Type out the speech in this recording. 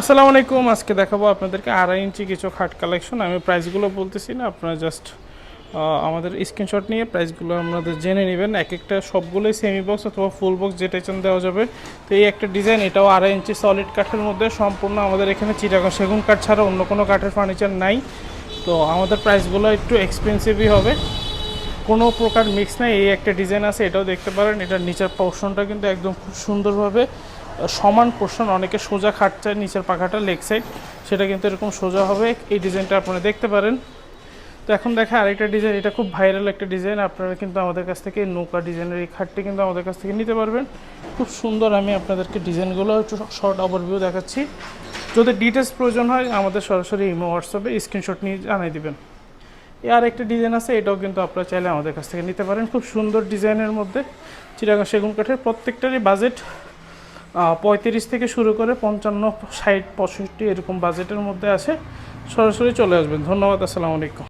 আসসালামু আলাইকুম, আজকে দেখাবো আপনাদেরকে আড়াই ইঞ্চি কিছু খাট কালেকশন আমি প্রাইসগুলো বলতেছি না, আপনারা জাস্ট আমাদের স্ক্রিনশট নিয়ে প্রাইসগুলো আপনাদের জেনে নেবেন। এক একটা সবগুলোই সেমি বক্স অথবা ফুল বক্স যেটা চান দেওয়া যাবে। তো এই একটা ডিজাইন এটাও আড়াই ইঞ্চি সলিড কাঠের মধ্যে। সম্পূর্ণ আমাদের এখানে চিটাগং সেগুন কাঠ ছাড়া অন্য কোনো কাঠের ফার্নিচার নাই। তো আমাদের প্রাইসগুলো একটু এক্সপেন্সিভই হবে। কোনো প্রকার মিক্স নাই, এই একটা ডিজাইন আছে, এটাও দেখতে পারেন। এটার নিচের পোর্শনটা কিন্তু একদম খুব সুন্দরভাবে সমান পোর্শন অনেকে সোজা খাট চায় নিচের পাখাটা লেগ সাইড সেটা কিন্তু এরকম সোজা হবে। এই ডিজাইনটা আপনারা দেখতে পারেন। তো এখন দেখা আরেকটা ডিজাইন এটা খুব ভাইরাল একটা ডিজাইন আপনারা কিন্তু আমাদের কাছ থেকে নৌকা ডিজাইনের এই খাটটি কিন্তু আমাদের কাছ থেকে নিতে পারবেন। খুব সুন্দর আমি আপনাদেরকে ডিজাইনগুলো একটু শর্ট ওভারভিউ দেখাচ্ছি। যদি ডিটেলস প্রয়োজন হয়, আমাদের সরাসরি ইমো হোয়াটসঅ্যাপে স্ক্রিনশট নিয়ে জানাই দিবেন। আর একটা ডিজাইন আছে, এটাও কিন্তু আপনারা চাইলে আমাদের কাছ থেকে নিতে পারেন। খুব সুন্দর ডিজাইনের মধ্যে। চিরাগা সেগুন কাঠের প্রত্যেকটারই বাজেট পঁয়ত্রিশ থেকে শুরু করে পঞ্চান্ন, ষাট, পঁয়ষট্টি এরকম বাজেটের মধ্যে আছে। সরাসরি চলে আসবেন। ধন্যবাদ, আসসালামু আলাইকুম।